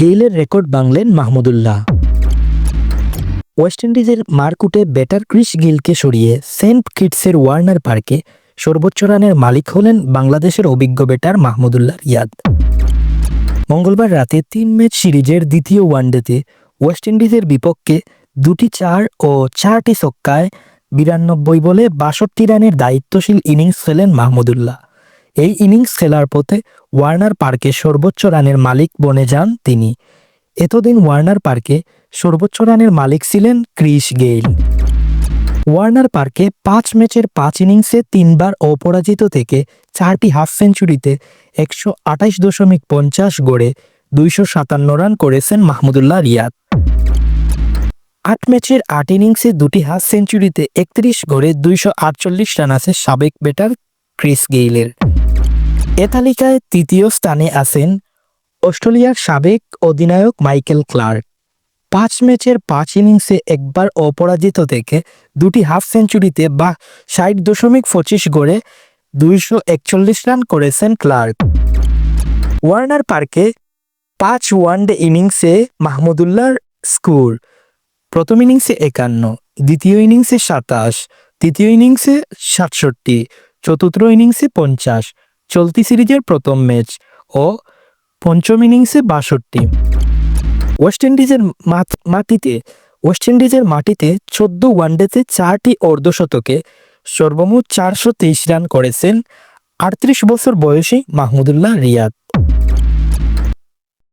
গেইলের record বাংলেন Mahmudullah. West ইন্ডিজের মারকুটে ব্যাটার ক্রিস গিলকে সরিয়ে সেন্ট কিটসের ওয়ার্নার পার্কে সর্বোচ্চ রানের মালিক হলেন বাংলাদেশের অভিজ্ঞ ব্যাটার মাহমুদুল্লাহ রিয়াদ। মঙ্গলবার রাতে তিন ম্যাচ সিরিজের দ্বিতীয় ওয়ানডেতে ওয়েস্ট ইন্ডিজের বিপক্ষে দুটি চার ও চারটি ছক্কায় বিরানব্বই বলে বাষট্টি রানের দায়িত্বশীল ইনিংস খেলেন মাহমুদুল্লাহ। এই ইনিংস খেলার পথে ওয়ার্নার পার্কে সর্বোচ্চ রানের মালিক বনে যান তিনি। এতদিন ওয়ার্নার পার্কে সর্বোচ্চ রানের মালিক ছিলেন ক্রিস গেইল। ওয়ার্নার পার্কে পাঁচ ম্যাচের পাঁচ ইনিংসে তিনবার অপরাজিত থেকে চারটি হাফ সেঞ্চুরিতে একশো আঠাইশ দশমিক পঞ্চাশ গড়ে দুইশো সাতান্ন রান করেছেন মাহমুদুল্লাহ রিয়াদ। আট ম্যাচের আট ইনিংসে দুটি হাফ সেঞ্চুরিতে একত্রিশ গড়ে দুইশো আটচল্লিশ রান আছে সাবেক ব্যাটার ক্রিস গেইলের। এ তালিকায় তৃতীয় স্থানে আছেন অস্ট্রেলিয়ার সাবেক অধিনায়ক মাইকেল ক্লার্ক। পাঁচ ম্যাচের পাঁচ ইনিংসে একবার অপরাজিত থেকে দুটি হাফ সেঞ্চুরিতে বা ষাট দশমিক পঁচিশ গড়ে দুইশো একচল্লিশ রান করেছেন ক্লার্ক। ওয়ার্নার পার্কে পাঁচ ওয়ানডে ইনিংসে মাহমুদুল্লাহর স্কোর। প্রথম ইনিংসে একান্ন, দ্বিতীয় ইনিংসে সাতাশ, তৃতীয় ইনিংসে সাতষট্টি, চতুর্থ ইনিংসে পঞ্চাশ চলতি সিরিজের প্রথম ম্যাচ ও পঞ্চম ইনিংসে বাষট্টি। ওয়েস্ট ইন্ডিজের মাটিতে, ওয়েস্ট ইন্ডিজের মাটিতে চোদ্দ ওয়ানডেতে চারটি অর্ধশতকে সর্বমোট চারশো তেইশ রান করেছেন আটত্রিশ বছর বয়সী মাহমুদুল্লাহ রিয়াদ।